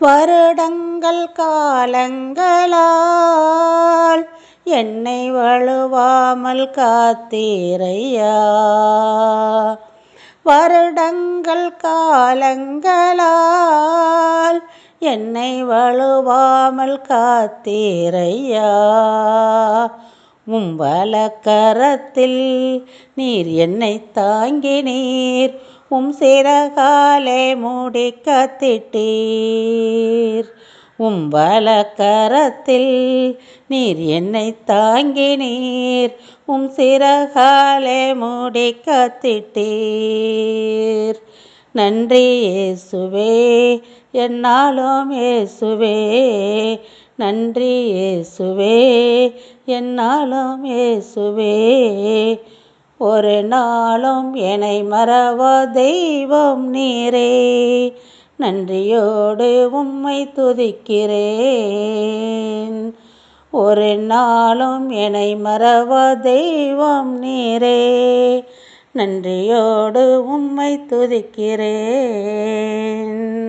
வருடங்கள் காலங்களால் என்னை வழுவாமல் காத்தீரையா? வருடங்கள் காலங்களால் என்னை வழுவாமல் காத்தீரையா? உம்பலக்கரத்தில் நீர் என்னை தாங்கினீர். உம் சிறகாலே திட்டீர். கத்திட்டீர் உம்பலக்கரத்தில் நீர் என்னை தாங்கினீர். உம் சிறகாலே முடிக்க திட்டீர். நன்றி இயேசுவே என்னாலும் இயேசுவே. நன்றி இயேசுவே என்னாலும் இயேசுவே. ஒரு நாளும் என்னை மறவா தெய்வம் நீரே. நன்றியோடு உம்மை துதிக்கிறேன். ஒரு நாளும் என்னை மறவா தெய்வம் நீரே. நன்றியோடு உம்மை துதிக்கிறேன்.